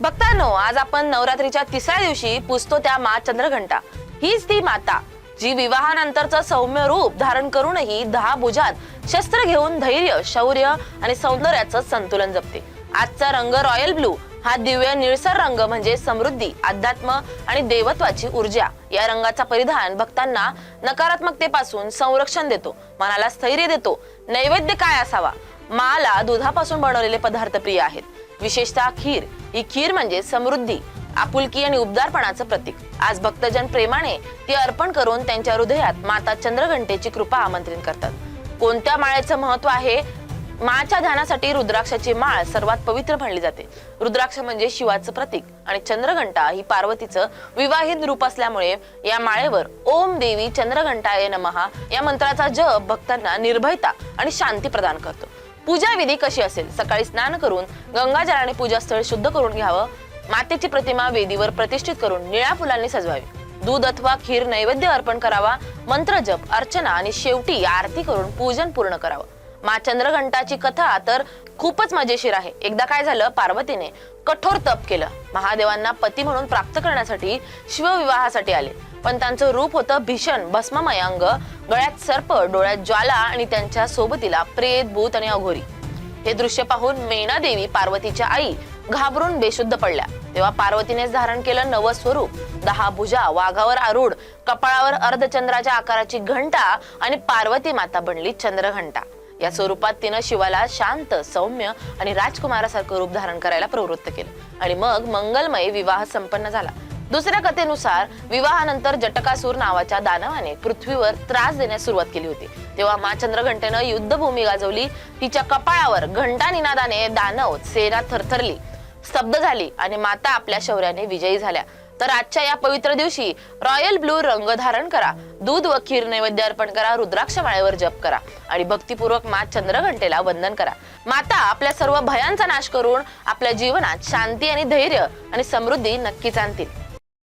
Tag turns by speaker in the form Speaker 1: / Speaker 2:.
Speaker 1: भक्तांनो आज आपण नवरात्रीच्या तिसऱ्या दिवशी पुजतो त्या मा चंद्रघंटा. हीच ती माता जी विवाहानंतरचं सौम्य रूप धारण करूनही दहा भुजात शस्त्र घेऊन धैर्य शौर्य आणि सौंदर्याचं संतुलन जपते. आजचा रंग रॉयल ब्लू हा दिव्य निळसर रंग म्हणजे समृद्धी अध्यात्म आणि देवत्वाची ऊर्जा. या रंगाचा परिधान भक्तांना नकारात्मकतेपासून संरक्षण देतो मनाला स्थैर्य देतो. नैवेद्य काय असावा? माला दुधापासून बनवलेले पदार्थ प्रिय आहेत. विशेषतः खीर ही खीर म्हणजे समृद्धी आपुलकी आणि उबदारपणाचं प्रतीक. आज भक्तजन प्रेमाने ती अर्पण करून त्यांच्या हृदयात माता चंद्रघंटेची कृपा आमंत्रित करतात. कोणत्या माळेचं महत्त्व आहे? माच्या ध्यानासाठी रुद्राक्षाची माळ सर्वात पवित्र मानली जाते. रुद्राक्ष म्हणजे शिवाचं प्रतीक आणि चंद्रघंटा ही पार्वतीचं विवाहित रूप असल्यामुळे या माळेवर ओम देवी चंद्रघंटाय नमहा या मंत्राचा जप भक्तांना निर्भयता आणि शांती प्रदान करतो. पूजा विधी कशी असेल? सकाळी स्नान करून गंगाजलाने पूजास्थळ शुद्ध करून घ्यावं मातेची प्रतिमा वेदीवर प्रतिष्ठित करून निळ्या फुलांनी सजवावी. दूध अथवा खीर नैवेद्य अर्पण करावा मंत्र जप अर्चना आणि शेवटी आरती करून पूजन पूर्ण करावं. मा चंद्रघंटाची कथा तर खूपच मजेशीर आहे. एकदा काय झालं पार्वतीने कठोर तप केलं. महादेवांना पती म्हणून प्राप्त करण्यासाठी शिवविवाहासाठी आले. पण त्यांचं रूप होतं भीषण भस्ममय अंग गळ्यात सर्प डोळ्यात ज्वाला आणि त्यांच्या सोबतीला प्रेत भूत आणि अघोरी. हे दृश्य पाहून मेणा देवी पार्वतीच्या आई घाबरून बेशुद्ध पडल्या. तेव्हा पार्वतीनेच धारण केलं नवं स्वरूप. दहा भुजा वाघावर आरूढ कपाळावर अर्धचंद्राच्या आकाराची घंटा आणि पार्वती माता बनली चंद्रघंटा. या स्वरूपात तिनं शिवाला शांत सौम्य आणि राजकुमारासारखं रूप धारण करायला प्रवृत्त केलं. आणि मग मंगलमय विवाह संपन्न झाला. दुसऱ्या कथेनुसार विवाहानंतर जटकासूर नावाच्या दानवाने पृथ्वीवर त्रास देण्यास सुरुवात केली होती. तेव्हा मा चंद्रघंटेनं युद्धभूमी गाजवली. तिच्या कपाळावर घंटा निनादाने दानव सेना थरथरली. स्तब्ध झाली आणि माता आपल्या शौर्याने विजयी झाल्या. तर आजच्या या पवित्र दिवशी रॉयल ब्लू रंग धारण करा. दूध व खीर नैवेद्य अर्पण करा रुद्राक्ष माळेवर जप करा आणि भक्तिपूर्वक मात चंद्रघंटेला वंदन करा. माता आपल्या सर्व भयांचा नाश करून आपल्या जीवनात शांती आणि धैर्य आणि समृद्धी नक्कीच आणतील.